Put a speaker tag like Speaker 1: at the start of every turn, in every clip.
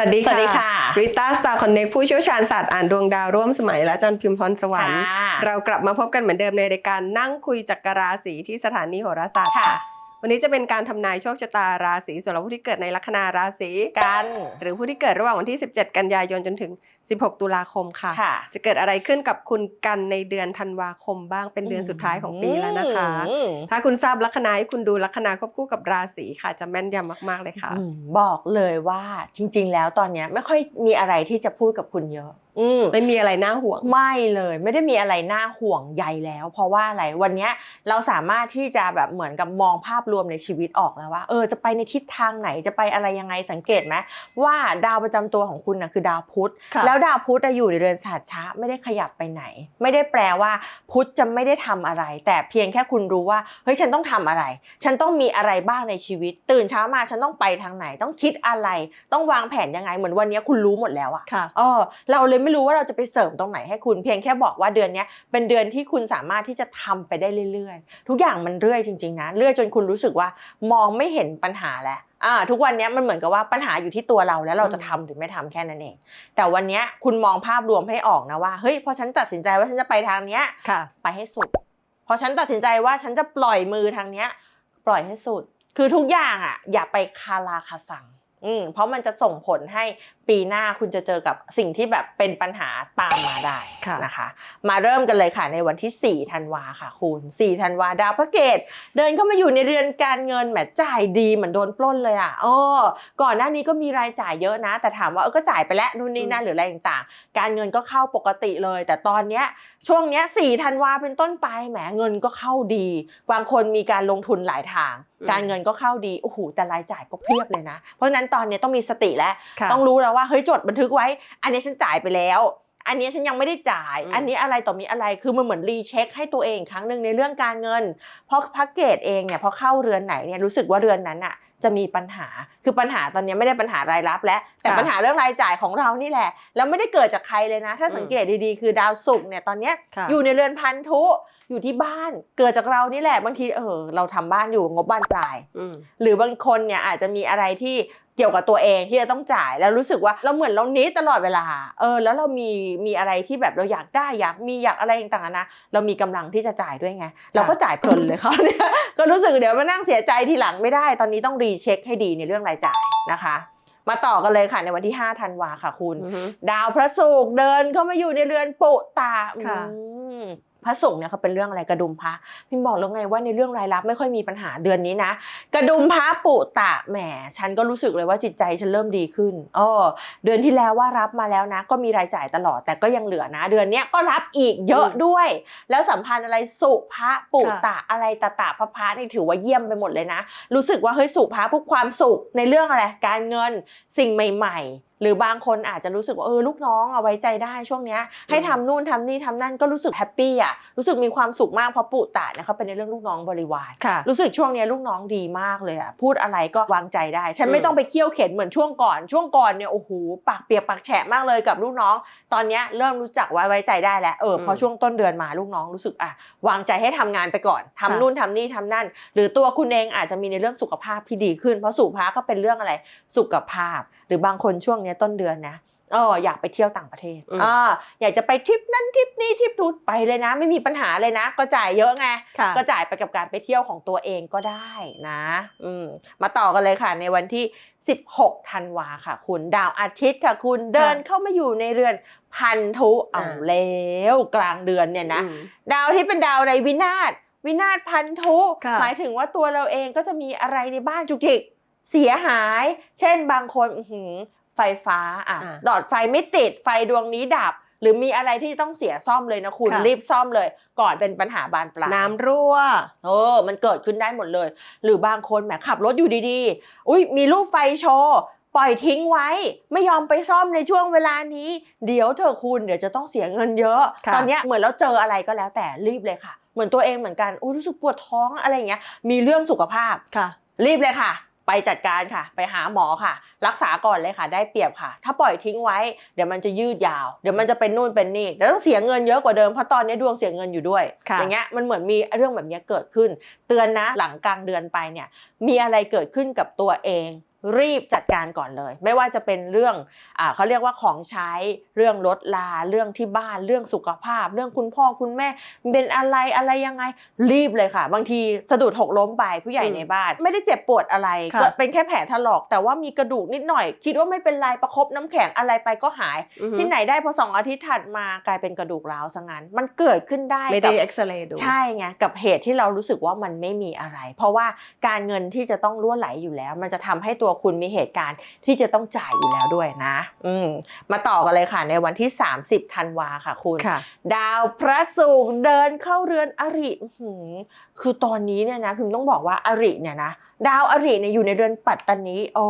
Speaker 1: วัสดี
Speaker 2: สวัสดีค่ะ
Speaker 1: ริต้าสตาร์คอนเน็กผู้เชี่ยวชาญศาสตร์อ่านดวงดาวร่วมสมัยและอาจันพิมพรสวรรค์
Speaker 2: ค่ะ
Speaker 1: เรากลับมาพบกันเหมือนเดิมในรายการนั่งคุยจักรราศีที่สถานีโหราศาสตร์
Speaker 2: ค่ะ
Speaker 1: ค่ะ วันนี้จะเป็นการทำนายโชคชะตาราศีสำหรับผู้ที่เกิดในลัคนาราศี
Speaker 2: กัน
Speaker 1: หรือผู้ที่เกิดระหว่างวันที่ 17 กันยายนจนถึง 16 ตุลาคมค่ะ
Speaker 2: ค่ะ
Speaker 1: จะเกิดอะไรขึ้นกับคุณกันในเดือนธันวาคมบ้างเป็นเดือนสุดท้ายของปีแล้วนะคะ
Speaker 2: อืม
Speaker 1: ถ้าคุณทราบลัคนาให้คุณดูลัคนาควบคู่กับราศีค่ะ จะแม่นยำมากๆเลยค่ะ
Speaker 2: อืมบอกเลยว่าจริง ๆ แล้วตอนเนี้ยไม่ค่อยมีอะไรที่จะพูดกับคุณเยอะ อืม
Speaker 1: ไม่มีอะไรน่าห่วง
Speaker 2: ไม่เลยไม่ได้มีอะไรน่าห่วงใยแล้ว เพราะว่าอะไรวันเนี้ยเราสามารถที่จะแบบเหมือนกับมองภาพรวมในชีวิตออกแล้วว่าเออจะไปในทิศทางไหนจะไปอะไรยังไงสังเกตไหมว่าดาวประจำตัวของคุณนะคือดาวพุธ
Speaker 1: ค่ะ
Speaker 2: แล้วดาวพุธอะอยู่ในเรือนศาสตร์ช้าไม่ได้ขยับไปไหน ไม่ได้แปลว่าพุธจะไม่ได้ทำอะไร แต่เพียงแค่คุณรู้ว่าเฮ้ยฉันต้องทำอะไร ฉันต้องมีอะไรบ้างในชีวิต ตื่นเช้ามาฉันต้องไปทางไหน ต้องคิดอะไร ต้องวางแผนยังไงเหมือนวันเนี้ยคุณรู้หมดแล้วอะ
Speaker 1: ค่ะ
Speaker 2: เออเราเลยไม่รู้ว่าเราจะไปเสริมตรงไหนให้คุณเพียงแค่บอกว่าเดือนเนี้ยเป็นเดือนที่คุณสามารถที่จะทำไปได้เรื่อยๆ ทุกอย่างมันเรื่อยจริงๆนะเรื่อยจนคุณรู้สึกว่ามองไม่เห็นปัญหาแล้วอ่าทุกวันเนี้ยมันเหมือนกับว่าปัญหาอยู่ที่ตัวเราแล้วเราจะทำหรือไม่ทำแค่นั้นเอง แต่วันเนี้ยคุณมองภาพรวมให้ออกนะว่าเฮ้ยพอฉันตัดสินใจว่าฉันจะไปทางเนี้ย
Speaker 1: ค่ะ
Speaker 2: ไปให้สุดพอฉันตัดสินใจว่าฉันจะปล่อยมือทางเนี้ย ปล่อยให้สุด คือทุกอย่างอะอย่าไปคาราคาสังอืมเพราะมันจะส่งผลให้ ปีหน้าคุณจะเจอกับสิ่งที่แบบเป็นปัญหาตามมาได้
Speaker 1: ค่ะ
Speaker 2: นะคะ มาเริ่มกันเลยค่ะในวันที่4ธันวาค่ะคุณ4ธันวาดาวพระเกตเดินเข้ามาอยู่ในเรือนการเงินแหมจ่ายดีเหมือนโดนปล้นเลยอะเออก่อนหน้านี้ก็มีรายจ่ายเยอะนะ แต่ถามว่าเออก็จ่ายไปแล้วนู่นนี่นั่นหรืออะไรต่างๆ การเงินก็เข้าปกติเลย แต่ตอนเนี้ยช่วงเนี้ย4ธันวาเป็นต้นไปแหมเงินก็เข้าดี บางคนมีการลงทุนหลายทาง
Speaker 1: อืม
Speaker 2: การเงินก็เข้าดีโอ้โหแต่รายจ่ายก็เพียบเลยนะ เพราะฉะนั้นตอนเนี้ยต้องมีสติแล้ว
Speaker 1: ค่ะ
Speaker 2: ต้องรู้แล้วว่าเฮ้ยจดบันทึกไว้ อันนี้ฉันจ่ายไปแล้ว อันนี้ฉันยังไม่ได้จ่าย
Speaker 1: อืม
Speaker 2: อันนี้อะไรต่อมีอะไรคือมันเหมือนรีเช็คให้ตัวเองอีกครั้งหนึ่งในเรื่องการเงิน เพราะพักเกตเองเนี่ยพอเข้าเรือนไหนเนี่ยรู้สึกว่าเรือนนั้นอะจะมีปัญหา คือปัญหาตอนนี้ไม่ได้ปัญหารายรับแล้วแต่
Speaker 1: ค่ะ
Speaker 2: ปัญหาเรื่องรายจ่ายของเรานี่แหละ แล้วไม่ได้เกิดจากใครเลยนะ ถ้า
Speaker 1: อืม
Speaker 2: สังเกตดีๆ คือดาวศุกร์เนี่ยตอนเนี้ย
Speaker 1: ค่ะ
Speaker 2: อยู่ในเรือนพันธุอยู่ที่บ้านเกิดจากเรานี่แหละบางทีเออเราทำบ้านอยู่งบบ้านปลาย
Speaker 1: อืม
Speaker 2: หรือบางคนเนี่ยอาจจะมีอะไรที่ เกี่ยวกับตัวเองที่จะต้องจ่ายแล้วรู้สึกว่าเราเหมือนเรานี้ตลอดเวลาเออแล้วเรามีมีอะไรที่แบบเราอยากได้อยากมีอยากอะไรต่างๆนะเรามีกำลังที่จะจ่ายด้วยไง เราก็จ่ายเพลินเลยเขาเนี่ยก็รู้สึกเดี๋ยวมานั่งเสียใจทีหลังไม่ได้ ตอนนี้ต้องรีเช็คให้ดีในเรื่องรายจ่ายนะคะมาต่อกันเลยค่ะในวันที่5ธันวาค่ะคุณ
Speaker 1: อือฮึ
Speaker 2: ดาวพระศุกร์เดินเข้ามาอยู่ในเรือนปุตา
Speaker 1: ค่ะ
Speaker 2: อืม พระศุกร์เนี่ยเขาเป็นเรื่องอะไรกระดุมพระพิมบอกแล้วไงว่าในเรื่องรายรับไม่ค่อยมีปัญหาเดือนนี้นะ กระดุมพระปุตะแหมฉันก็รู้สึกเลยว่าจิตใจฉันเริ่มดีขึ้นอ๋อเดือนที่แล้วว่ารับมาแล้วนะ ก็มีรายจ่ายตลอดแต่ก็ยังเหลือนะ เดือนเนี้ยก็รับอีกเยอะด้วย แล้วสัมพันธ์อะไรสุภะปุตะอะไรตะตะพระพระนี่ถือว่าเยี่ยมไปหมดเลยนะ รู้สึกว่าเฮ้ยสุภาพวกความสุขในเรื่องอะไรการเงินสิ่งใหม่ ๆ หรือบางคนอาจจะรู้สึกว่าเออลูกน้องเอาไว้ใจได้ช่วงเนี้ยให้ทำนู่นทำนี่ทำนั่นก็รู้สึกแฮปปี้อะรู้สึกมีความสุขมากเพราะปุตะเนี่ยเขาเป็นในเรื่องลูกน้องบริวาร
Speaker 1: ค่ะ
Speaker 2: รู้สึกช่วงเนี้ยลูกน้องดีมากเลยอะพูดอะไรก็วางใจได้ ฉัน
Speaker 1: อืม
Speaker 2: ไม่ต้องไปเคี่ยวเข็นเหมือนช่วงก่อน ช่วงก่อนเนี่ยโอ้โหปากเปียกปากแฉะมากเลยกับลูกน้อง ตอนเนี้ยเริ่มรู้จักไว้ไว้ใจได้แล้วเออพอช่วงต้นเดือนมาลูกน้องรู้สึกอะวางใจให้ทำงานไปก่อนทำ
Speaker 1: ค่ะ
Speaker 2: นู่นทำนี่ทำนั่น หรือตัวคุณเองอาจจะมีในเรื่องสุขภาพที่ดีขึ้น เพราะสุภาพก็เป็นเรื่องอะไรสุขภาพ หรือบางคนช่วงเนี้ยต้นเดือนนะเอออยากไปเที่ยวต่างประเทศ
Speaker 1: อืม
Speaker 2: อ่าอยากจะไปทริปนั่นทริปนี้ทริปนู้นไปเลยนะ ไม่มีปัญหาเลยนะ ก็จ่ายเยอะไง
Speaker 1: ค่ะ
Speaker 2: ก็จ่ายไปกับการไปเที่ยวของตัวเองก็ได้นะ อืมมาต่อกันเลยค่ะ ในวันที่ 16ธันวาค่ะ คุณดาวอาทิตย์ค่ะ คุณเดินเข้ามาอยู่ในเรือนพันธุเอา
Speaker 1: อ่า
Speaker 2: แล้วกลางเดือนเนี่ยนะ
Speaker 1: อืม
Speaker 2: ดาวที่เป็นดาวอะไรวินาศวินาศพันธุ
Speaker 1: ค่ะ
Speaker 2: หมายถึงว่าตัวเราเองก็จะมีอะไรในบ้านจุกจิก เสียหาย เช่นบางคนอื้อหือไฟฟ้าอะ
Speaker 1: อ่า
Speaker 2: หลอดไฟไม่ติดไฟดวงนี้ดับ หรือมีอะไรที่ต้องเสียซ่อมเลยนะคุณ
Speaker 1: ค่ะ
Speaker 2: รีบซ่อมเลย ก่อนเป็นปัญหาบานปลาย
Speaker 1: น้ำรั่ว
Speaker 2: เออมันเกิดขึ้นได้หมดเลย หรือบางคนแหมขับรถอยู่ดีๆ อุ้ยมีรูปไฟโชว์ปล่อยทิ้งไว้ ไม่ยอมไปซ่อมในช่วงเวลานี้ เดี๋ยวเธอะคุณเดี๋ยวจะต้องเสียเงินเยอะ
Speaker 1: ค่ะ
Speaker 2: ตอนเนี้ยเหมือนเราเจออะไรก็แล้วแต่รีบเลยค่ะ เหมือนตัวเองเหมือนกันอุ้ยรู้สึกปวดท้องอะไรอย่างเงี้ยมีเรื่องสุขภาพ
Speaker 1: ค่ะ
Speaker 2: รีบเลยค่ะ ไปจัดการค่ะ ไปหาหมอค่ะ รักษาก่อนเลยค่ะ ได้เปรียบค่ะ ถ้าปล่อยทิ้งไว้ เดี๋ยวมันจะยืดยาว เดี๋ยวมันจะเป็นนู่นเป็นนี่เดี๋ยวต้องเสียเงินเยอะกว่าเดิม เพราะตอนนี้ดวงเสียเงินอยู่ด้วย
Speaker 1: ค่ะ
Speaker 2: อย่างเงี้ย มันเหมือนมีเรื่องแบบเนี้ยเกิดขึ้น เตือนนะ หลังกลางเดือนไปเนี่ย มีอะไรเกิดขึ้นกับตัวเอง รีบจัดการก่อนเลย ไม่ว่าจะเป็นเรื่องอ่าเขาเรียกว่าของใช้เรื่องรถลาเรื่องที่บ้านเรื่องสุขภาพ เรื่องคุณพ่อคุณแม่เป็นอะไรอะไรยังไง รีบเลยค่ะ บางทีสะดุดหกล้มไปผู้ใหญ่
Speaker 1: อืม
Speaker 2: ในบ้าน ไม่ได้เจ็บปวดอะไร
Speaker 1: ค่ะ
Speaker 2: ก็เป็นแค่แผลถลอก แต่ว่ามีกระดูกนิดหน่อย คิดว่าไม่เป็นไรประคบน้ำแข็งอะไรไปก็หาย
Speaker 1: อือฮึ
Speaker 2: ที่ไหนได้พอสองอาทิตย์ถัดมากลายเป็นกระดูกร้าวซะงั้น มันเกิดขึ้นได้
Speaker 1: ไม่ได้
Speaker 2: กับ
Speaker 1: เอ็กซเรย์ดู
Speaker 2: ใช่ไงกับเหตุที่เรารู้สึกว่ามันไม่มีอะไร เพราะว่าการเงินที่จะต้องล่วไหลอยู่แล้ว มันจะทำให้ตัวคุณมีเหตุการณ์ที่จะต้องจ่ายอยู่แล้วด้วยนะ อืมมาต่อกันเลยค่ะ ในวันที่ 30ธันวาค่ะคุณ
Speaker 1: ค่ะ
Speaker 2: ดาวพระศุกร์เดินเข้าเรือนอริอื้อหือคือตอนนี้เนี่ยนะพิมต้องบอกว่าอริเนี่ยนะดาวอริเนี่ยอยู่ในเรือนปัตตานีโอ้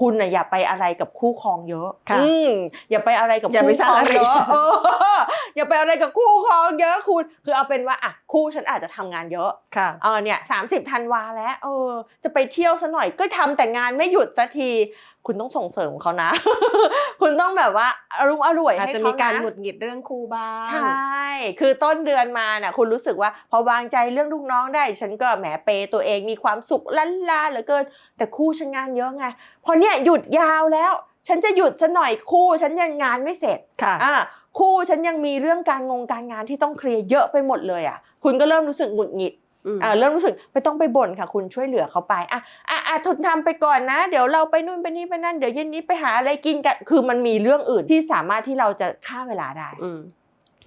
Speaker 2: คุณน่ะอย่าไปอะไรกับคู่ครองเยอะ
Speaker 1: ค่ะ
Speaker 2: อืมอย่าไปอะไรกับ
Speaker 1: อย่าไป
Speaker 2: คู่
Speaker 1: สร้า
Speaker 2: ค
Speaker 1: ง
Speaker 2: รอง
Speaker 1: อริ
Speaker 2: เยอะเอออย่าไปอะไรกับคู่ครองเยอะคุณ คือเอาเป็นว่าอะคู่ฉันอาจจะทำงานเยอะ
Speaker 1: ค่ะ
Speaker 2: เออเนี่ยสามสิบธันวาแล้วเออจะไปเที่ยวซะหน่อยก็ทำแต่งานไม่หยุดสักที คุณต้องส่งเสริมเขานะ คุณต้องแบบว่าอรุณอร่วย
Speaker 1: อาจ
Speaker 2: ให้
Speaker 1: จะ
Speaker 2: เขา
Speaker 1: มีการ
Speaker 2: นะ
Speaker 1: หงุดหงิดเรื่องคู่บ้าง
Speaker 2: ใช่ คือต้นเดือนมาน่ะ คุณรู้สึกว่าพอวางใจเรื่องลูกน้องได้ ฉันก็แหมเปย์ตัวเองมีความสุขลันลาเหลือเกิน แต่คู่ฉันงานเยอะไงพอเนี่ยหยุดยาวแล้ว ฉันจะหยุดซะหน่อยคู่ ฉันยังงานไม่เสร็จ
Speaker 1: ค่ะ
Speaker 2: อะคู่ฉันยังมีเรื่องการงงการงานที่ต้องเคลียร์เยอะไปหมดเลยอะ คุณก็เริ่มรู้สึกหงุดหงิด
Speaker 1: อืม
Speaker 2: อ่าเริ่มรู้สึกไม่ต้องไปบ่นค่ะ คุณช่วยเหลือเขาไปอะอะอะทนทำไปก่อนนะ เดี๋ยวเราไปนู่นไปนี่ไปนั่นเดี๋ยวเย็นนี้ไปหาอะไรกินกันคือมันมีเรื่องอื่นที่สามารถที่เราจะฆ่าเวลาได้
Speaker 1: อืม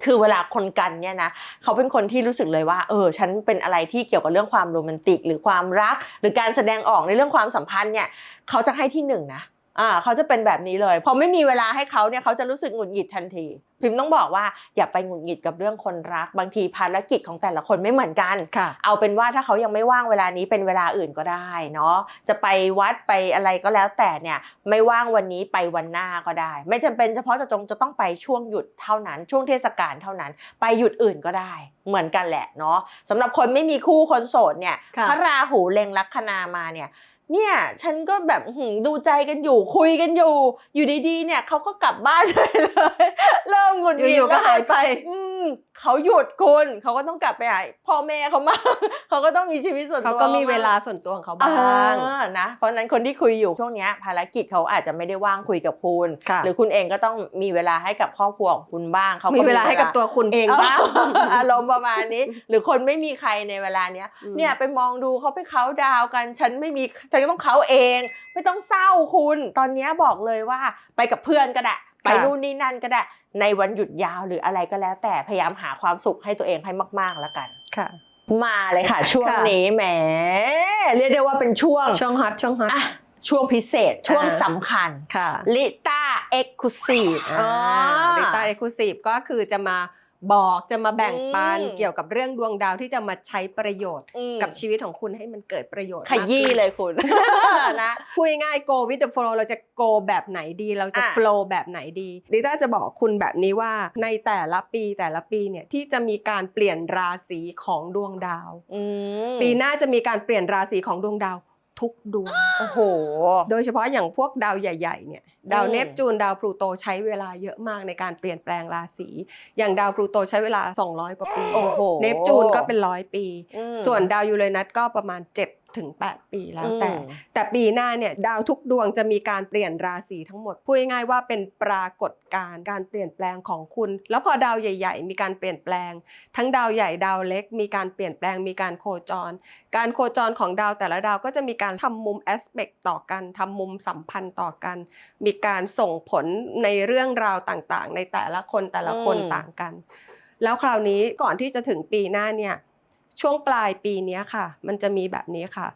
Speaker 2: คือเวลาคนกันเนี่ยนะเขาเป็นคนที่รู้สึกเลยว่า เออ ฉันเป็นอะไรที่เกี่ยวกับเรื่องความโรแมนติก หรือความรัก หรือการแสดงออกในเรื่องความสัมพันธ์เนี่ย เขาจะให้ที่หนึ่งนะ อ่าเขาจะเป็นแบบนี้เลยพอไม่มีเวลาให้เขาเนี่ยเขาจะรู้สึกหงุดหงิดทันที พิมพ์ต้องบอกว่าอย่าไปหงุดหงิดกับเรื่องคนรัก บางทีภารกิจของแต่ละคนไม่เหมือนกัน
Speaker 1: ค่ะ
Speaker 2: เอาเป็นว่าถ้าเขายังไม่ว่างเวลานี้เป็นเวลาอื่นก็ได้เนาะจะไปวัดไปอะไรก็แล้วแต่เนี่ยไม่ว่างวันนี้ไปวันหน้าก็ได้ ไม่จำเป็นเฉพาะจะจงจะต้องไปช่วงหยุดเท่านั้น ช่วงเทศกาลเท่านั้น ไปหยุดอื่นก็ได้ เหมือนกันแหละเนาะสำหรับคนไม่มีคู่คนโสดเนี่ย
Speaker 1: ค่ะ
Speaker 2: พระราหูเล็งลัคนามาเนี่ย เนี่ยฉันก็แบบหืมดูใจกันอยู่คุยกันอยู่ อยู่ดีๆเนี่ยเขาก็กลับบ้านไปเลย เริ่มหงุดหงิด
Speaker 1: อยู่ๆก็
Speaker 2: แล้ว
Speaker 1: หายไป
Speaker 2: อืมเขาหยุดคุณเขาก็ต้องกลับไปหาพ่อแม่เขามางเขาก็ต้องมีชีวิตส่วนตัว
Speaker 1: เขาก็มี
Speaker 2: บ้ง
Speaker 1: เวลาส่วนตัวของเขา
Speaker 2: อ่
Speaker 1: บ้างา
Speaker 2: นะเพราะฉะนั้นคนที่คุยอยู่ช่วงเนี้ยภารกิจเขาอาจจะไม่ได้ว่างคุยกับคุณ
Speaker 1: ค่ะ
Speaker 2: หรือคุณเองก็ต้องมีเวลาให้กับครอบครัวของคุณบ้างเขาก็
Speaker 1: มีเวลาให้กับตัวคุณเองบ้าง
Speaker 2: อารมณ์ประมาณนี้ หรือคนไม่มีใครในเวลาเนี้ย
Speaker 1: อืม
Speaker 2: เนี่ยไปมองดูเขาไปเขาน์ดาวน์กันฉันไม่มีฉันก็ต้องเขาเอง ไม่ต้องเศร้าคุณ ตอนเนี้ยบอกเลยว่าไปกับเพื่อนก็ได้ไปนู่นนี่นั่นก็ได้ ในวันหยุดยาวหรืออะไรก็แล้วแต่พยายามหาความสุขให้ตัวเองให้มากๆแล้วกัน
Speaker 1: ค่ะ
Speaker 2: มาเลยค่ะ ช่วง
Speaker 1: ค่ะ
Speaker 2: นี้แหมเรียกได้ว่าเป็นช่วง
Speaker 1: ช่วงฮอตช่วงฮอต
Speaker 2: อะช่วงพิเศษช่วง
Speaker 1: อ่า
Speaker 2: สำคัญ
Speaker 1: ค่ะ
Speaker 2: ลิต้าเอ็กซ์คลูซีฟ
Speaker 1: อ่าริต้าเอ็กซ์คลูซีฟก็คือจะมา บอกจะมาแบ่งปัน
Speaker 2: อืม
Speaker 1: เกี่ยวกับเรื่องดวงดาวที่จะมาใช้ประโยชน์กับชีวิตของคุณให้มันเกิดประโยชน์
Speaker 2: ขยี้
Speaker 1: มากขึ้น
Speaker 2: เลยคุณนะ
Speaker 1: พูดง่ายๆ go with the flow เราจะ go แบบไหนดี เราจะ
Speaker 2: อะ
Speaker 1: flow แบบไหนดีลิต้าจะบอกคุณแบบนี้ว่าในแต่ละปีแต่ละปีเนี่ยที่จะมีการเปลี่ยนราศีของดวงดาว
Speaker 2: อืม
Speaker 1: ปีหน้าจะมีการเปลี่ยนราศีของดวงดาว ทุกดวง
Speaker 2: โอ้โห
Speaker 1: โดยเฉพาะอย่างพวกดาวใหญ่ๆ เนี่ย ดาว
Speaker 2: อืม
Speaker 1: เนปจูน ดาวพลูโตใช้เวลาเยอะมากในการเปลี่ยนแปลงราศี อย่างดาวพลูโตใช้เวลา 200 กว่าปี
Speaker 2: โอ้โห
Speaker 1: เนปจูนก็เป็นร้อยปี
Speaker 2: อืม
Speaker 1: ส่วนดาวยูเรนัสก็ประมาณ 7 ถึง 8 ปีแล้วแต่
Speaker 2: อืม
Speaker 1: แต่ปีหน้าเนี่ยดาวทุกดวงจะมีการเปลี่ยนราศีทั้งหมด พูดง่ายๆว่าเป็นปรากฏการณ์การเปลี่ยนแปลงของคุณ แล้วพอดาวใหญ่ ๆ มีการเปลี่ยนแปลง ทั้งดาวใหญ่ดาวเล็ก มีการเปลี่ยนแปลงมีการโคจร การโคจรของดาวแต่ละดาวก็จะมีการทำมุมแอสเปกต่อกันทำมุมสัมพันธ์ต่อกัน มีการส่งผลในเรื่องราวต่างๆ ในแต่ละคนแต่ละคน
Speaker 2: อืม
Speaker 1: ต่างกัน แล้วคราวนี้ก่อนที่จะถึงปีหน้าเนี่ย ช่วงปลายปีเนี้ยค่ะ มันจะมีแบบนี้ค่ะ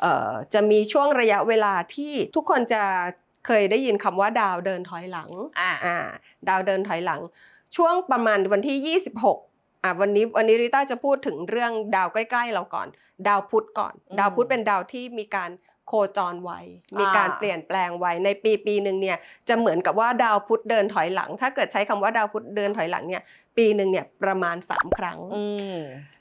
Speaker 1: เอ่อจะมีช่วงระยะเวลาที่ทุกคนจะเคยได้ยินคำว่าดาวเดินถอยหลัง
Speaker 2: อะ
Speaker 1: อ่าดาวเดินถอยหลัง ช่วงประมาณวันที่ 26อะวันนี้วันนี้ริต้าจะพูดถึงเรื่องดาวใกล้ ๆ เราก่อน ดาวพุธก่อน
Speaker 2: อืม
Speaker 1: ดาวพุธเป็นดาวที่มีการ โคจรไวมีการ
Speaker 2: อ่า
Speaker 1: เปลี่ยนแปลงไวในปีปีหนึ่งเนี่ยจะเหมือนกับว่าดาวพุธเดินถอยหลัง ถ้าเกิดใช้คำว่าดาวพุธเดินถอยหลังเนี่ยปีหนึ่งเนี่ยประมาณ 3 ครั้ง
Speaker 2: อืม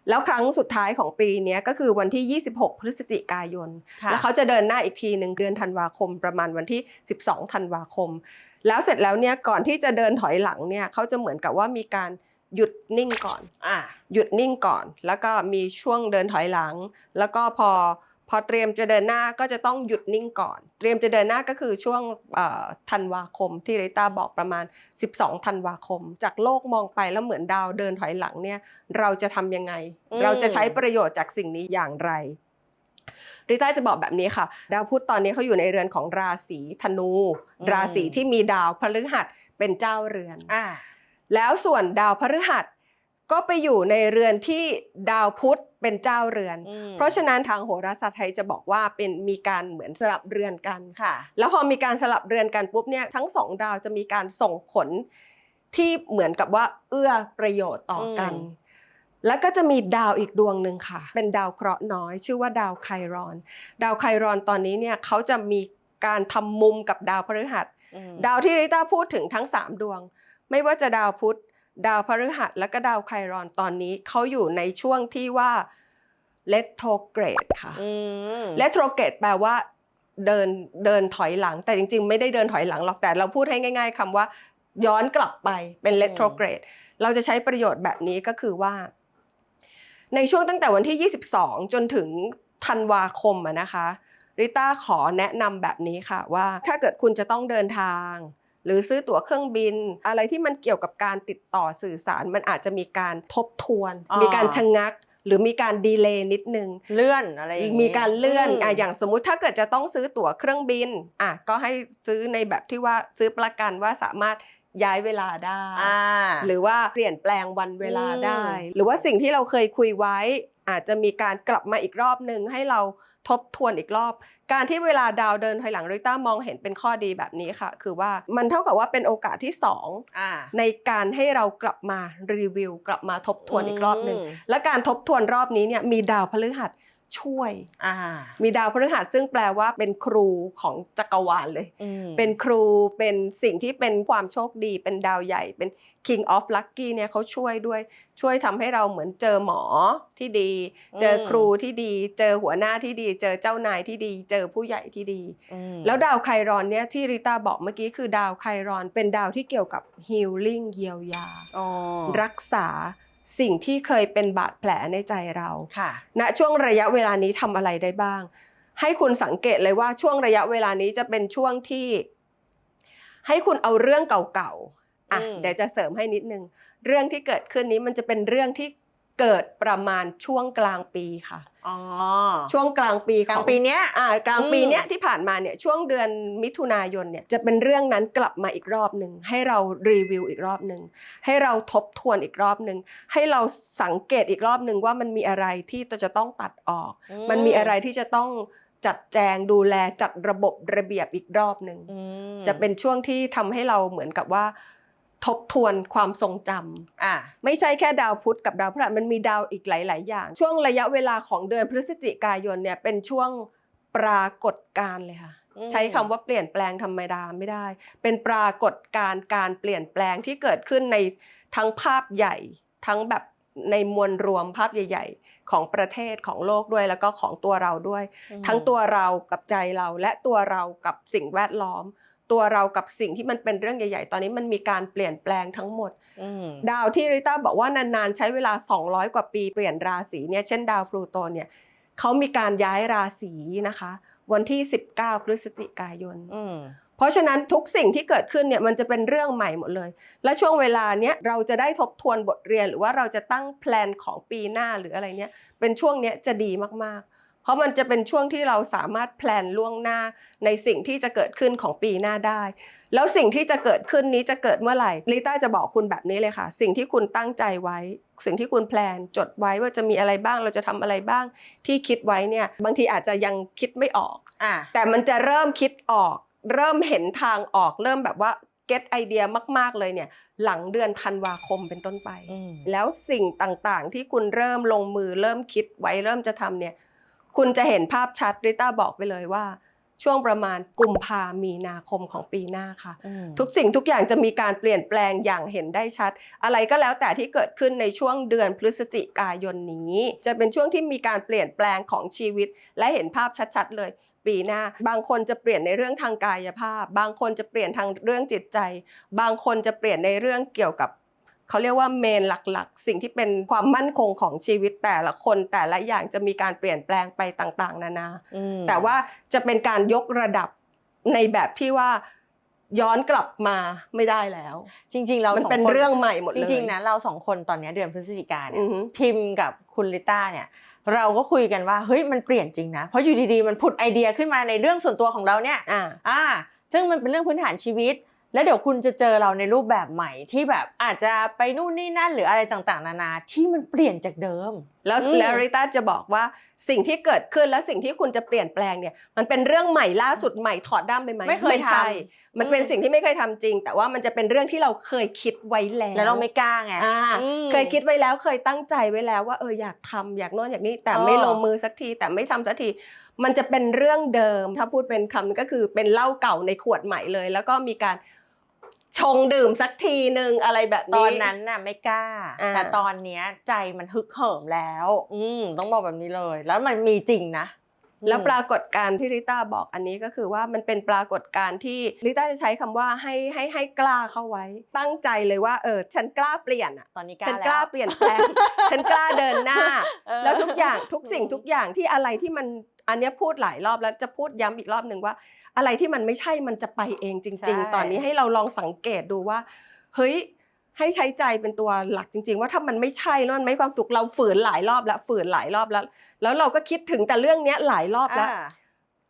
Speaker 1: แล้วครั้งสุดท้ายของปีเนี้ยก็คือวันที่ 26 พฤศจิกายน
Speaker 2: ค่ะ
Speaker 1: แล้วเขาจะเดินหน้าอีกทีหนึ่งเดือนธันวาคม ประมาณวันที่ 12 ธันวาคม แล้วเสร็จแล้วเนี่ยก่อนที่จะเดินถอยหลังเนี่ยเขาจะเหมือนกับว่ามีการหยุดนิ่งก่อน
Speaker 2: อะ
Speaker 1: หยุดนิ่งก่อน แล้วก็มีช่วงเดินถอยหลัง แล้วก็พอ พอเตรียมจะเดินหน้าก็จะต้องหยุดนิ่งก่อน เตรียมจะเดินหน้าก็คือช่วงเอ่อธันวาคมที่ริต้าบอกประมาณ 12ธันวาคม จากโลกมองไปแล้วเหมือนดาวเดินถอยหลังเนี่ยเราจะทำยังไง
Speaker 2: อืม
Speaker 1: เราจะใช้ประโยชน์จากสิ่งนี้อย่างไรริต้าจะบอกแบบนี้ค่ะ ดาวพุธตอนนี้เขาอยู่ในเรือนของราศีธนู ราศีที่มีดาวพฤหัสเป็นเจ้าเรือน
Speaker 2: อ่า
Speaker 1: แล้วส่วนดาวพฤหัส ก็ไปอยู่ในเรือนที่ดาวพุธเป็นเจ้าเรือน
Speaker 2: อืม
Speaker 1: เพราะฉะนั้นทางโหราศาสตร์ไทยจะบอกว่าเป็นมีการเหมือนสลับเรือนกัน
Speaker 2: ค่ะ
Speaker 1: แล้วพอมีการสลับเรือนกันปุ๊บเนี่ยทั้งสองดาวจะมีการส่งผลที่เหมือนกับว่าเอื้อประโยชน์ต่อกัน
Speaker 2: อืม
Speaker 1: แล้วก็จะมีดาวอีกดวงหนึ่งค่ะ เป็นดาวเคราะห์น้อย ชื่อว่าดาวไครอน ดาวไครอนตอนนี้เนี่ยเขาจะมีการทำมุมกับดาวพฤหัส
Speaker 2: อืม
Speaker 1: ดาวที่ริต้าพูดถึงทั้ง 3 ดวง ไม่ว่าจะดาวพุธ ดาวพฤหัสและก็ดาวไครอนตอนนี้เขาอยู่ในช่วงที่ว่าเลตโทเกรดค่ะ
Speaker 2: อืม
Speaker 1: เลตโทเกรดแปลว่า เดินเดินถอยหลัง แต่จริง ๆ ไม่ได้เดินถอยหลังหรอกแต่เราพูดให้ง่าย ๆคำว่า ย้อนกลับไปเป็นเลตโทเกรดเราจะใช้ประโยชน์แบบนี้ก็คือว่า ในช่วงตั้งแต่วันที่ 22 จนถึงธันวาคมอะนะคะริต้าขอแนะนำแบบนี้ค่ะว่า ถ้าเกิดคุณจะต้องเดินทาง หรือซื้อตั๋วเครื่องบิน อะไรที่มันเกี่ยวกับการติดต่อสื่อสาร มันอาจจะมีการทบทวน
Speaker 2: อ่ามี
Speaker 1: มีการชะงักหรือมีการดีเลย์นิดนึง
Speaker 2: เลื่อนอะไรอย่างงี้
Speaker 1: มีการเลื่อน
Speaker 2: ม
Speaker 1: อะอย่างสมมุติถ้าเกิดจะต้องซื้อตั๋วเครื่องบินอะก็ให้ซื้อในแบบที่ว่าซื้อประกันว่าสามารถ ย้ายเวลาได้
Speaker 2: อ่า
Speaker 1: หรือว่าเปลี่ยนแปลงวันเวลา
Speaker 2: อืม
Speaker 1: ได้ หรือว่าสิ่งที่เราเคยคุยไว้ อาจจะมีการกลับมาอีกรอบหนึ่งให้เราทบทวนอีกรอบ การที่เวลาดาวเดินถอยหลังริต้ามองเห็นเป็นข้อดีแบบนี้ค่ะ คือว่ามันเท่ากับว่าเป็นโอกาสที่สอง
Speaker 2: อ่า
Speaker 1: ในการให้เรากลับมารีวิว กลับมาทบทวนอีกรอบหนึ่ง
Speaker 2: ม
Speaker 1: และการทบทวนรอบนี้เนี่ยมีดาวพฤหัส ช่วย
Speaker 2: อ่า
Speaker 1: มีดาวพฤหัสซึ่งแปลว่าเป็นครูของจักรวาลเลย
Speaker 2: อืม
Speaker 1: เป็นครูเป็นสิ่งที่เป็นความโชคดี เป็นดาวใหญ่เป็น King of Lucky เนี่ยเขาช่วยด้วย ช่วยทำให้เราเหมือนเจอหมอที่ดี เจอครูที่ดี เจอหัวหน้าที่ดี เจอเจ้านายที่ดี เจอผู้ใหญ่ที่ดี
Speaker 2: อืม
Speaker 1: แล้วดาวไครอนเนี่ยที่ริต้าบอกเมื่อกี้คือดาวไครอน เป็นดาวที่เกี่ยวกับ healing เยียวยา
Speaker 2: อ๋อ
Speaker 1: รักษา สิ่งที่เคยเป็นบาดแผลในใจเรา
Speaker 2: ค่ะ
Speaker 1: ณช่วงระยะเวลานี้ทำอะไรได้บ้าง ให้คุณสังเกตเลยว่าช่วงระยะเวลานี้จะเป็นช่วงที่ ให้คุณเอาเรื่องเก่าๆอะ
Speaker 2: อืม
Speaker 1: เดี๋ยวจะเสริมให้นิดนึง เรื่องที่เกิดขึ้นนี้มันจะเป็นเรื่องที่เกิดประมาณช่วงกลางปีค่ะ
Speaker 2: อ๋อ
Speaker 1: ช่วงกลางปี
Speaker 2: กลาง
Speaker 1: ของ
Speaker 2: ปีเนี้ย
Speaker 1: อ่ากลางปี
Speaker 2: อืม
Speaker 1: เนี้ยที่ผ่านมาเนี่ยช่วงเดือนมิถุนายนเนี่ยจะเป็นเรื่องนั้นกลับมาอีกรอบหนึ่งให้เรารีวิวอีกรอบหนึ่งให้เราทบทวนอีกรอบหนึ่งให้เราสังเกตอีกรอบหนึ่งว่ามันมีอะไรที่จะต้องตัดออก มันมีอะไรที่จะต้องจัดแจงดูแลจัดระบบระเบียบอีกรอบหนึ่ง
Speaker 2: อืม
Speaker 1: จะเป็นช่วงที่ทำให้เราเหมือนกับว่า ทบทวนความทรงจำ
Speaker 2: อ่า
Speaker 1: ไม่ใช่แค่ดาวพุธกับดาวพฤหัสมันมีดาวอีกหลาย ๆ อย่าง ช่วงระยะเวลาของเดือนพฤศจิกายนเนี่ยเป็นช่วงปรากฏการณ์เลยค่ะ
Speaker 2: อืม
Speaker 1: ใช้คำว่าเปลี่ยนแปลงธรรมดาไม่ได้ เป็นปรากฏการณ์การเปลี่ยนแปลงที่เกิดขึ้นในทั้งภาพใหญ่ทั้งแบบในมวลรวมภาพใหญ่ ๆ ของประเทศของโลกด้วยแล้วก็ของตัวเราด้วย ทั้งตัวเรากับใจเราและตัวเรากับสิ่งแวดล้อม ตัวเรากับสิ่งที่มันเป็นเรื่องใหญ่ ๆ ตอนนี้มันมีการเปลี่ยนแปลงทั้งหมด
Speaker 2: อืม
Speaker 1: ดาวที่ริต้าบอกว่านานๆ ใช้เวลา 200 กว่าปีเปลี่ยนราศีเนี่ยเช่นดาวพลูโตเนี่ยเขามีการย้ายราศีนะคะ วันที่ 19 พฤศจิกายน
Speaker 2: อืม
Speaker 1: เพราะฉะนั้นทุกสิ่งที่เกิดขึ้นเนี่ยมันจะเป็นเรื่องใหม่หมดเลย และช่วงเวลาเนี้ยเราจะได้ทบทวนบทเรียนหรือว่าเราจะตั้งแพลนของปีหน้าหรืออะไรเนี้ยเป็นช่วงเนี้ยจะดีมากๆ เพราะมันจะเป็นช่วงที่เราสามารถแพลนล่วงหน้าในสิ่งที่จะเกิดขึ้นของปีหน้าได้ แล้วสิ่งที่จะเกิดขึ้นนี้จะเกิดเมื่อไหร่ลิต้าจะบอกคุณแบบนี้เลยค่ะ สิ่งที่คุณตั้งใจไว้ สิ่งที่คุณแพลนจดไว้ว่าจะมีอะไรบ้างเราจะทำอะไรบ้างที่คิดไว้เนี่ยบางทีอาจจะยังคิดไม่ออก
Speaker 2: อ่า
Speaker 1: แต่มันจะเริ่มคิดออก เริ่มเห็นทางออก เริ่มแบบว่าเก็ตไอเดียมาก ๆ เลยเนี่ยหลังเดือนธันวาคมเป็นต้นไป
Speaker 2: อืม
Speaker 1: แล้วสิ่งต่างๆ ที่คุณเริ่มลงมือเริ่มคิดไว้เริ่มจะทำเนี่ย คุณจะเห็นภาพชัดริต้าบอกไปเลยว่า ช่วงประมาณกุมภามีนาคมของปีหน้าค่ะ
Speaker 2: อืม
Speaker 1: ทุกสิ่งทุกอย่างจะมีการเปลี่ยนแปลงอย่างเห็นได้ชัด อะไรก็แล้วแต่ที่เกิดขึ้นในช่วงเดือนพฤศจิกายนนี้ จะเป็นช่วงที่มีการเปลี่ยนแปลงของชีวิต และเห็นภาพชัด ๆ เลยปีหน้าบางคนจะเปลี่ยนในเรื่องทางกายภาพ บางคนจะเปลี่ยนทางเรื่องจิตใจ บางคนจะเปลี่ยนในเรื่องเกี่ยวกับ เขาเรียกว่าเมนหลักๆ สิ่งที่เป็นความมั่นคงของชีวิตแต่ละคนแต่ละอย่างจะมีการเปลี่ยนแปลงไปต่างๆ นานา
Speaker 2: อืม
Speaker 1: แต่ว่าจะเป็นการยกระดับในแบบที่ว่าย้อนกลับมาไม่ได้แล้ว
Speaker 2: จริง ๆ เรา
Speaker 1: มัน
Speaker 2: สอง
Speaker 1: เป็น
Speaker 2: คน
Speaker 1: เรื่องใหม่หมด
Speaker 2: จ
Speaker 1: เลย
Speaker 2: ริงๆนะเราสองคนตอนเนี้ยเดือนพฤศจิกาเนี่
Speaker 1: อื
Speaker 2: ย
Speaker 1: อฮึ
Speaker 2: พิมพ์กับคุณลิต้าเนี่ยเราก็คุยกันว่าเฮ้ยมันเปลี่ยนจริงนะ เพราะอยู่ดีๆมันผุดไอเดียขึ้นมาในเรื่องส่วนตัวของเราเนี่ย
Speaker 1: อ่า
Speaker 2: อ่าซึ่งมันเป็นเรื่องพื้นฐานชีวิต แล้วเดี๋ยวคุณจะเจอเราในรูปแบบใหม่ที่แบบอาจจะไปนู่นนี่นั่นหรืออะไรต่างๆ นานาที่มันเปลี่ยนจากเดิม
Speaker 1: แล้ว
Speaker 2: อืม
Speaker 1: แล้วริต้าจะบอกว่าสิ่งที่เกิดขึ้นและสิ่งที่คุณจะเปลี่ยนแปลงเนี่ยมันเป็นเรื่องใหม่ล่าสุดใหม่ถอดด้ามไปไหม
Speaker 2: ไม่เคยทำ
Speaker 1: ใช่มันเป็น
Speaker 2: อืม
Speaker 1: สิ่งที่ไม่เคยทำจริง แต่ว่ามันจะเป็นเรื่องที่เราเคยคิดไว้แล้ว
Speaker 2: แล้วเราไม่กล้าไง
Speaker 1: อ่า
Speaker 2: อืม
Speaker 1: เคยคิดไว้แล้วเคยตั้งใจไว้แล้วว่าเอออยากทำอยากโน่นอยากนี่แต่
Speaker 2: เออ
Speaker 1: ไม่ลงมือสักทีแต่ไม่ทำสักที มันจะเป็นเรื่องเดิม ถ้าพูดเป็นคำก็คือเป็นเหล้าเก่าในขวดใหม่เลย แล้วก็มีการชงดื่มสักทีหนึ่งอะไรแบบ
Speaker 2: ต
Speaker 1: นี้
Speaker 2: อนนั้นน่ะไม่กล้า
Speaker 1: อ่า
Speaker 2: แต่ตอนเนี้ยใจมันฮึกเหิมแล้ว อืมต้องบอกแบบนี้เลย แล้วมันมีจริงนะ
Speaker 1: แล้วป
Speaker 2: อืม
Speaker 1: รากฏการณ์ที่ริต้าบอกอันนี้ก็คือว่ามันเป็นปรากฏการณ์ที่ริต้าจะใช้คำว่าให้ให้ให้กล้าเข้าไว้ ตั้งใจเลยว่าเออฉันกล้าเปลี่ยนอะ
Speaker 2: ตอนนี้กล้า
Speaker 1: ฉัน
Speaker 2: แล้ว
Speaker 1: กล้าเปลี่ยนแปลงฉันกล้าเดินหน้า
Speaker 2: เออ
Speaker 1: แล้วทุกอย่างทุกสิ่ง
Speaker 2: อืม
Speaker 1: ทุกอย่างที่อะไรที่มัน อันเนี้ยพูดหลายรอบแล้วจะพูดย้ำอีกรอบหนึ่งว่า อะไรที่มันไม่ใช่มันจะไปเองจริง ๆ ตอนนี้ให้เราลองสังเกตดูว่าเฮ้ยให้ใช้ใจเป็นตัวหลักจริง ๆ ว่าถ้ามันไม่ใช่แล้วมันไม่ความสุขเราฝืนหลายรอบแล้วฝืนหลายรอบแล้ว แล้วเราก็คิดถึงแต่เรื่องเนี้ยหลายรอบแล้ว
Speaker 2: อ่า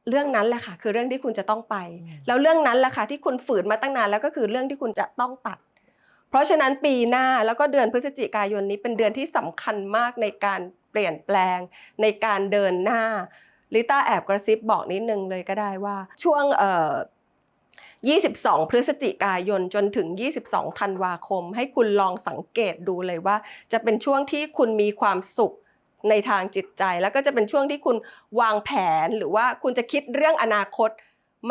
Speaker 1: เรื่องนั้นแหละค่ะ คือเรื่องที่คุณจะต้องไป
Speaker 2: อืม
Speaker 1: แล้วเรื่องนั้นแหละค่ะที่คุณฝืนมาตั้งนานแล้วก็คือเรื่องที่คุณจะต้องตัด เพราะฉะนั้นปีหน้าแล้วก็เดือนพฤศจิกายนนี้เป็นเดือนที่สำคัญมากในการเปลี่ยนแปลงในการเดินหน้า ลิต้าแอบกระซิบบอกนิดนึงเลยก็ได้ว่า ช่วงเอ่อ22 พฤศจิกายนจนถึง 22 ธันวาคม ให้คุณลองสังเกตดูเลยว่า จะเป็นช่วงที่คุณมีความสุขในทางจิตใจ แล้วก็จะเป็นช่วงที่คุณวางแผนหรือว่าคุณจะคิดเรื่องอนาคต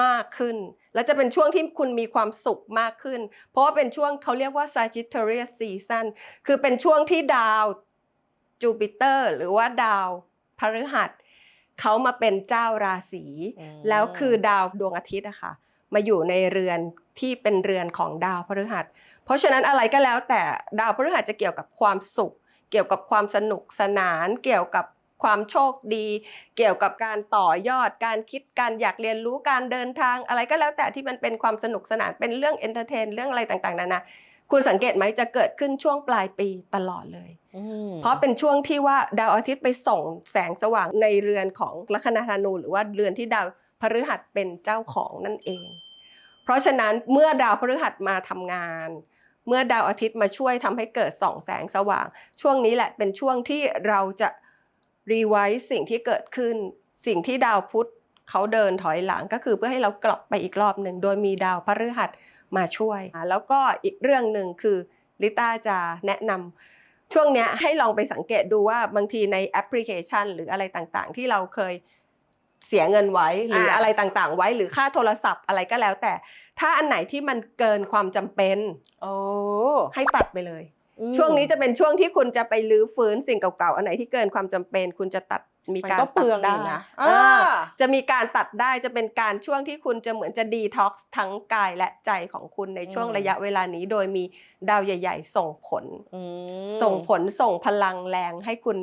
Speaker 1: มากขึ้น แล้วจะเป็นช่วงที่คุณมีความสุขมากขึ้น เพราะว่าเป็นช่วงเขาเรียกว่า Sagittarius Season คือเป็นช่วงที่ดาวจูปิเตอร์หรือว่าดาวพฤหัส เขามาเป็นเจ้าราศี
Speaker 2: อืม
Speaker 1: แล้วคือดาวดวงอาทิตย์อะค่ะมาอยู่ในเรือนที่เป็นเรือนของดาวพฤหัส เพราะฉะนั้นอะไรก็แล้วแต่ดาวพฤหัสจะเกี่ยวกับความสุข เกี่ยวกับความสนุกสนาน เกี่ยวกับความโชคดี เกี่ยวกับการต่อยอด การคิดการอยากเรียนรู้การเดินทาง อะไรก็แล้วแต่ที่มันเป็นความสนุกสนานเป็นเรื่องเอนเตอร์เทนเรื่องอะไรต่างๆนานาคุณสังเกตไหมจะเกิดขึ้นช่วงปลายปีตลอดเลย
Speaker 2: อืม
Speaker 1: เพราะเป็นช่วงที่ว่าดาวอาทิตย์ไปส่งแสงสว่างในเรือนของลัคนาธนู หรือว่าเรือนที่ดาวพฤหัสเป็นเจ้าของนั่นเอง เพราะฉะนั้นเมื่อดาวพฤหัสมาทำงาน เมื่อดาวอาทิตย์มาช่วยทำให้เกิดส่องแสงสว่าง ช่วงนี้แหละเป็นช่วงที่เราจะรีไวซ์สิ่งที่เกิดขึ้น สิ่งที่ดาวพุธเขาเดินถอยหลังก็คือเพื่อให้เรากลับไปอีกรอบหนึ่งโดยมีดาวพฤหัสมาช่วย แล้วก็อีกเรื่องหนึ่งคือลิต้าจะแนะนำ ช่วงเนี้ยให้ลองไปสังเกตดูว่าบางทีในแอปพลิเคชัน หรืออะไรต่างๆ ที่เราเคยเสียเงินไว้หรืออะไรต่างๆ ไว้หรือค่าโทรศัพท์อะไรก็แล้ว แต่ถ้าอันไหนที่มันเกินความจำเป็น
Speaker 2: โอ้
Speaker 1: ให้ตัดไปเลย
Speaker 2: อืม
Speaker 1: ช่วงนี้จะเป็นช่วงที่คุณจะไปลื้อฟื้นสิ่งเก่าๆอันไหนที่เกินความจำเป็น คุณจะตัด มี
Speaker 2: มัน
Speaker 1: การ
Speaker 2: ก็เป
Speaker 1: ตั
Speaker 2: ลื
Speaker 1: ด
Speaker 2: องอ
Speaker 1: ได้
Speaker 2: ยู่นะ
Speaker 1: เออจะมีการตัดได้จะเป็นการช่วงที่คุณจะเหมือนจะดีท็อกซ์ทั้งกายและใจของคุณในช่วง
Speaker 2: อืม
Speaker 1: ระยะเวลานี้ โดยมีดาวใหญ่ ๆ ส่งผล
Speaker 2: อืม
Speaker 1: ส่งผลส่งพลังแรงให้คุณ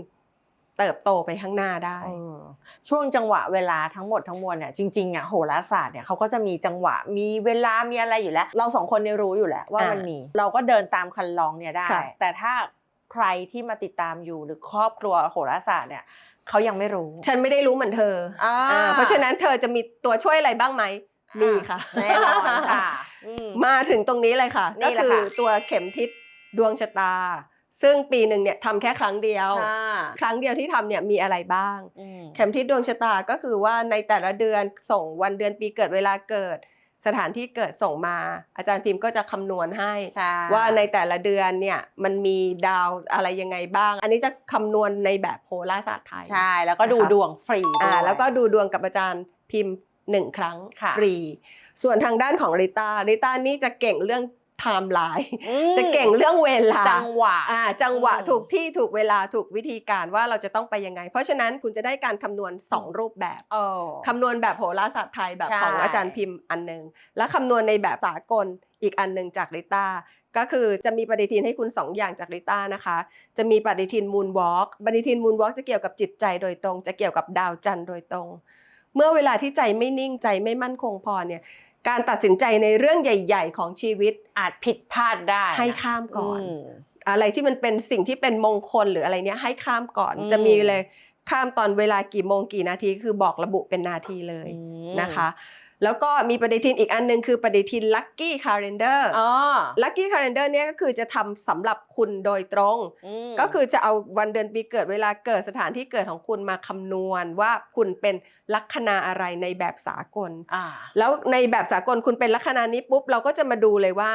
Speaker 1: เติบโตไปข้างหน้าได้
Speaker 2: เออช่วงจังหวะเวลาทั้งหมดทั้งมวลเนี่ยจริงๆอะโหราศาสตร์เนี่ยเขาก็จะมีจังหวะมีเวลามีอะไรอยู่แล้ว เราสองคนเนี่ยรู้อยู่แล้วว่า
Speaker 1: อ่ามั
Speaker 2: มันมีเราก็เดินตามคันลองเนี่ยได้
Speaker 1: ค่ะ
Speaker 2: แต่ถ้าใครที่มาติดตามอยู่หรือครอบครัวโหราศาสตร์เนี่ย เขายังไม่รู้
Speaker 1: ฉันไม่ได้รู้เหมือนเธอ
Speaker 2: อ่า
Speaker 1: อ่าเพราะฉะนั้นเธอจะมีตัวช่วยอะไรบ้างไหมมีค่ะ
Speaker 2: แน่นอนค่ะอืม
Speaker 1: มาถึงตรงนี้เลยค่ะ
Speaker 2: นี่
Speaker 1: ก็
Speaker 2: แหละ
Speaker 1: คือ
Speaker 2: ค่ะ
Speaker 1: ตัวเข็มทิศดวงชะตา ซึ่งปีหนึ่งเนี่ยทำแค่ครั้งเดียว
Speaker 2: ค่ะ
Speaker 1: ครั้งเดียวที่ทำเนี่ยมีอะไรบ้าง
Speaker 2: อืม
Speaker 1: เข็มทิศดวงชะตาก็คือว่าในแต่ละเดือนส่งวันเดือนปีเกิดเวลาเกิด สถานที่เกิดส่งมา อาจารย์พิมพ์ก็จะคำนวณให้
Speaker 2: ใช่
Speaker 1: ว่าในแต่ละเดือนเนี่ยมันมีดาวอะไรยังไงบ้าง อันนี้จะคำนวณในแบบโหราศาสตร์ไทย
Speaker 2: ใช่แล้วก็ดู
Speaker 1: นะคะ
Speaker 2: ดวงฟรีด้
Speaker 1: อ่า
Speaker 2: วย
Speaker 1: แล้วก็ดูดวงกับอาจารย์พิมพ์หนึ่งครั้ง
Speaker 2: ค่ะ
Speaker 1: ฟรี ส่วนทางด้านของริต้าริต้านี่จะเก่งเรื่อง ไทม์ไลน์
Speaker 2: อืม
Speaker 1: จะเก่งเรื่องเวลา
Speaker 2: จังหวะ
Speaker 1: อ่าจังหวะ
Speaker 2: อืม
Speaker 1: ถูกที่ถูกเวลาถูกวิธีการว่าเราจะต้องไปยังไง เพราะฉะนั้นคุณจะได้การคำนวณ 2 รูปแบบ
Speaker 2: โอ้
Speaker 1: คำนวณแบบโหราศาสตร์ไทยแบบ
Speaker 2: ใช่
Speaker 1: ของอาจารย์พิมพ์อันหนึ่งและคำนวณในแบบสากลอีกอันหนึ่งจากริต้าก็คือจะมีปฏิทินให้คุณ 2 อย่างจากริต้านะคะ จะมีปฏิทินมูนวอล์กปฏิทินมูนวอล์กจะเกี่ยวกับจิตใจโดยตรง จะเกี่ยวกับดาวจันทร์โดยตรง เมื่อเวลาที่ใจไม่นิ่งใจไม่มั่นคงพอเนี่ยการตัดสินใจในเรื่องใหญ่ ๆ ของชีวิต
Speaker 2: อาจผิดพลาดได้นะ
Speaker 1: ให้ข้ามก่อน
Speaker 2: ม
Speaker 1: อะไรที่มันเป็นสิ่งที่เป็นมงคลหรืออะไรเนี้ยให้ข้ามก่อน
Speaker 2: อืม
Speaker 1: จะมีเลยข้ามตอนเวลากี่โมงกี่นาทีคือบอกระบุเป็นนาทีเลย
Speaker 2: อืม
Speaker 1: นะคะ แล้วก็มีปฏิทินอีกอันหนึงคือปฏิทิน Lucky Calendar
Speaker 2: อ๋อ
Speaker 1: Lucky Calendar เนี่ยก็คือจะทำสำหรับคุณโดยตรง
Speaker 2: ม
Speaker 1: ก็คือจะเอาวันเดือนปีเกิดเวลาเกิดสถานที่เกิดของคุณมาคำนวณว่าคุณเป็นลัคนาอะไรในแบบสากล
Speaker 2: อ่า
Speaker 1: แล้วในแบบสากลคุณเป็นลัคนานี้ปุ๊บเราก็จะมาดูเลยว่า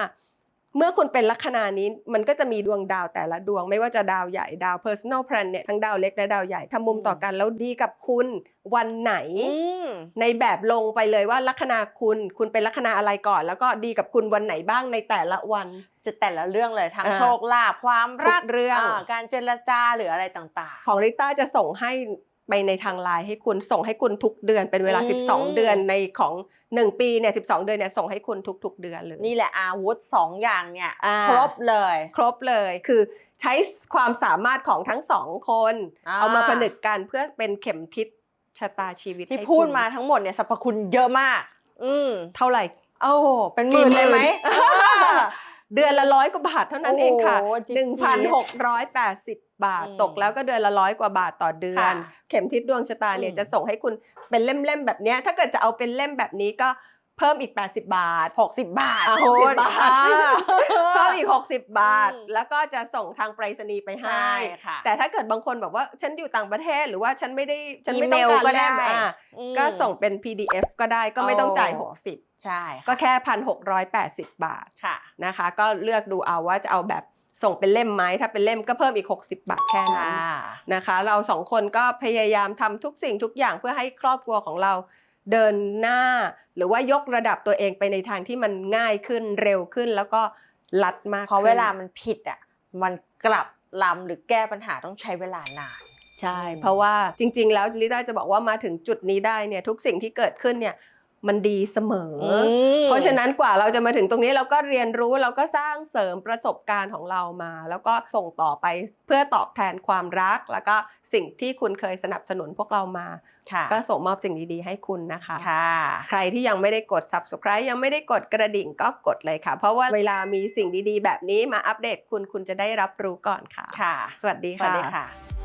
Speaker 1: เมื่อคุณเป็นลัคนานี้มันก็จะมีดวงดาวแต่ละดวง ไม่ว่าจะดาวใหญ่ดาว personal planet ทั้งดาวเล็กและดาวใหญ่ทำมุมต่อกันแล้วดีกับคุณวันไหน
Speaker 2: อืม
Speaker 1: ในแบบลงไปเลยว่าลัคนาคุณ คุณเป็นลัคนาอะไรก่อน แล้วก็ดีกับคุณวันไหนบ้างในแต่ละวัน
Speaker 2: จะแต่ละเรื่องเลยทั้ง
Speaker 1: อ่า
Speaker 2: โชคลาภความรัก
Speaker 1: ทุกเรื่องา
Speaker 2: การเจรจาหรืออะไรต่าง
Speaker 1: ของริต้าจะส่งให้ ไปในทางไลน์ให้คุณส่งให้คุณทุกเดือนเป็นเวลา
Speaker 2: อืม
Speaker 1: 12 เดือนในของ 1 ปีเนี่ย12 เดือนเนี่ยส่งให้คุณทุก ๆ เดือนเลย
Speaker 2: ๆนี่แหละอาวุธสองอย่างเนี่ย
Speaker 1: อ่า
Speaker 2: ครบเลย
Speaker 1: ครบเลยคือใช้ความสามารถของทั้งสองคน
Speaker 2: อ่า
Speaker 1: เอามาผนึกกันเพื่อเป็นเข็มทิศชะตาชีวิต
Speaker 2: ที่
Speaker 1: ให้
Speaker 2: พูด
Speaker 1: คุณ
Speaker 2: มาทั้งหมดเนี่ยสรรพคุณเยอะมาก อืม
Speaker 1: เท่าไหร่
Speaker 2: โอ้เป็นหมื่นเลยไหม
Speaker 1: กี่หมื่น
Speaker 2: อ่า
Speaker 1: เดือนละร้อยกว่าบาทเท่านั้นเองค่ะ
Speaker 2: โอ้โหจิ๊บๆ
Speaker 1: 1,680 บาท
Speaker 2: อืม
Speaker 1: ตกแล้วก็เดือนละร้อยกว่าบาทต่อเดือน
Speaker 2: ค่ะ
Speaker 1: เข็มทิศดวงชะตาเนี่ย
Speaker 2: อืม
Speaker 1: จะส่งให้คุณเป็นเล่มๆแบบเนี้ยถ้าเกิดจะเอาเป็นเล่มแบบนี้ก็ เพิ่มอีก 80 บาท
Speaker 2: หกสิบบาท
Speaker 1: อะ
Speaker 2: คุณ
Speaker 1: 60 บาท
Speaker 2: อ่า
Speaker 1: เพิ่มอีก 60 บาท
Speaker 2: อืม
Speaker 1: แล้วก็จะส่งทางไปรษณีย์ไปให้
Speaker 2: ใช่ค่ะ
Speaker 1: แต่ถ้าเกิดบางคนแบบว่าฉันอยู่ต่างประเทศหรือว่าฉันไม่ได้ฉันไม่
Speaker 2: อีเม
Speaker 1: ต้อง
Speaker 2: ล
Speaker 1: การ
Speaker 2: ก็
Speaker 1: เล่ม
Speaker 2: ได้
Speaker 1: อะ
Speaker 2: อืม
Speaker 1: ก็ส่งเป็น PDF ก็ได้ก็ไม่ต้องจ่าย
Speaker 2: โอ้
Speaker 1: 60
Speaker 2: ใช่ค่ะ
Speaker 1: ก็แค่ 1,680 บาท
Speaker 2: ค่ะ
Speaker 1: นะคะ ก็เลือกดูเอาว่าจะเอาแบบส่งเป็นเล่มไหมถ้าเป็นเล่มก็เพิ่มอีก 60 บาทแค่นั้น
Speaker 2: ค่ะ
Speaker 1: นะคะเราสองคนก็พยายามทำทุกสิ่งทุกอย่างเพื่อให้ครอบครัวของเรา เดินหน้า หรือว่ายกระดับตัวเองไปในทางที่มันง่ายขึ้นเร็วขึ้นแล้วก็ลัดมาก
Speaker 2: เพราะ
Speaker 1: ขึ้น
Speaker 2: เวลามันผิดอะมันกลับลำหรือแก้ปัญหาต้องใช้เวลานาน
Speaker 1: ใช่
Speaker 2: อืม
Speaker 1: เพราะว่าจริง ๆ แล้วลิต้าจะบอกว่ามาถึงจุดนี้ได้เนี่ยทุกสิ่งที่เกิดขึ้นเนี่ย มันดีเสมออ
Speaker 2: ม
Speaker 1: เพราะฉะนั้นกว่าเราจะมาถึงตรงนี้เราก็เรียนรู้เราก็สร้างเสริมประสบการณ์ของเรามา แล้วก็ส่งต่อไปเพื่อตอบแทนความรัก แล้วก็สิ่งที่คุณเคยสนับสนุนพวกเรามา
Speaker 2: ค่ะ
Speaker 1: ก็ส่งมอบสิ่งดีๆ ให้คุณนะคะ
Speaker 2: ค่ะ
Speaker 1: ใครที่ยังไม่ได้กด subscribe ยังไม่ได้กดกระดิ่งก็กดเลยค่ะ เพราะว่าเวลามีสิ่งดีๆ แบบนี้มาอัปเดตคุณคุณจะได้รับรู้ก่อนค่ะ
Speaker 2: ค่ะ
Speaker 1: สวัสดี
Speaker 2: สวัส
Speaker 1: ค่ะ
Speaker 2: ดีค่ะ